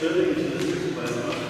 Schöne Geschichte,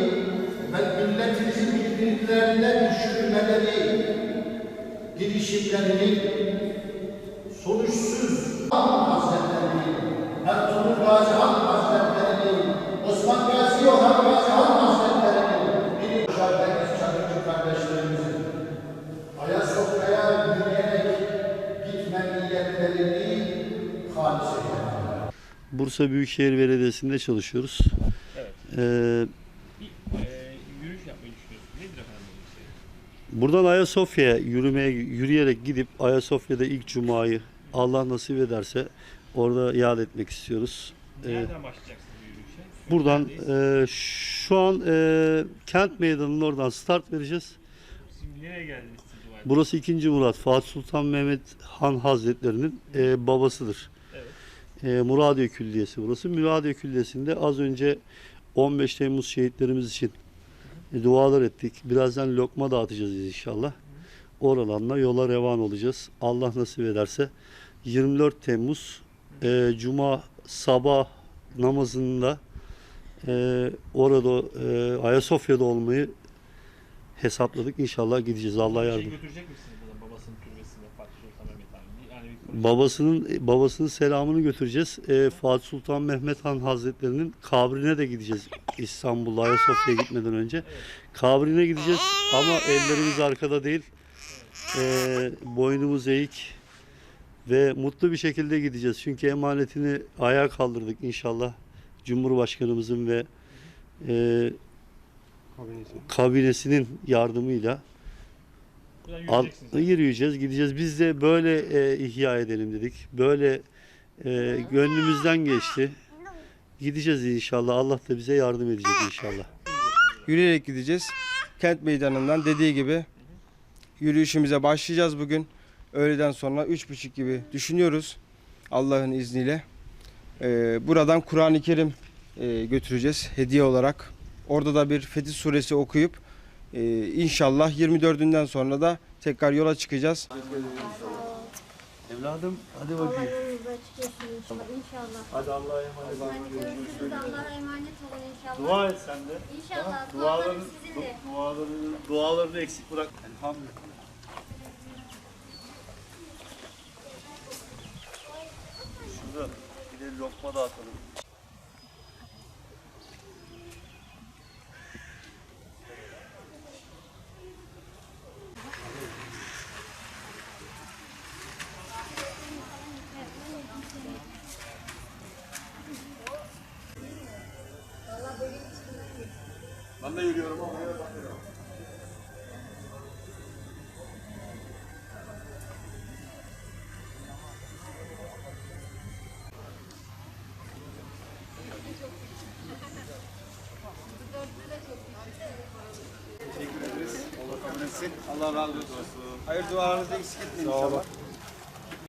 girişimlerini sonuçsuz Hazretleri, Ertuğrul Gazi Han Hazretleri, Osman Gazi Orhan Gazi Han Hazretleri, biri Deniz Çakıcı kardeşlerimizin Ayasofya'ya yürüyerek gitme niyetlerini halis eylemek. Bursa Büyükşehir Belediyesi'nde çalışıyoruz. Evet. Ee, Bir e, yürüyüş yapmayı düşünüyorsunuz. Nedir efendim bu şey? Buradan Ayasofya'ya yürümeye yürüyerek gidip Ayasofya'da ilk cumayı Allah nasip ederse orada yad etmek istiyoruz. Ee, Nereden başlayacaksınız bu buradan e, şu an e, kent meydanının oradan start vereceğiz. Şimdi nereye geldiniz? Burası 2. Murat Fatih Sultan Mehmet Han Hazretlerinin e, babasıdır. Evet. E, Muradiye Külliyesi burası. Muradiye Külliyesi'nde az önce 15 Temmuz şehitlerimiz için dualar ettik. Birazdan lokma dağıtacağız inşallah. Oralarla yola revan olacağız. Allah nasip ederse 24 Temmuz e, Cuma sabah namazında e, orada e, Ayasofya'da olmayı hesapladık. İnşallah gideceğiz. Allah Bir yardım. şey götürecek misiniz buradan babasının türbesine Fatih Sultan Mehmet Han? Yani bir konuşalım. Babasının babasının selamını götüreceğiz. Ee, Fatih Sultan Mehmet Han Hazretlerinin kabrine de gideceğiz İstanbul'da Ayasofya'ya gitmeden önce. Kabrine gideceğiz ama ellerimiz arkada değil. Ee, boynumuz eğik ve mutlu bir şekilde gideceğiz. Çünkü emanetini ayağa kaldırdık inşallah. Cumhurbaşkanımızın ve e, kabinesinin yardımıyla Al, yürüyeceğiz, gideceğiz. Biz de böyle e, ihya edelim dedik. Böyle e, gönlümüzden geçti. Gideceğiz inşallah. Allah da bize yardım edecek inşallah. Yürüyerek gideceğiz. Kent meydanından dediği gibi yürüyüşümüze başlayacağız bugün. Öğleden sonra 3.30 gibi düşünüyoruz. Allah'ın izniyle. Ee, buradan Kur'an-ı Kerim e, götüreceğiz hediye olarak. Orada da bir Fetih Suresi okuyup e, inşallah 24'ünden sonra da tekrar yola çıkacağız. Evladım hadi etsin inşallah. Hadi Allah'a emanet Hadi görüşürüz. Allah'a emanet olun inşallah. Dua et sen de. İnşallah. Dualarım sizinle. dualarını, dualarını eksik bırak. Elhamdülillah. Şurada bir de lokma dağıtalım. Ben de yürüyorum ama oraya bakıyorum. Allah razı olsun. Hayır dualarınızı eksik etmeyin inşallah.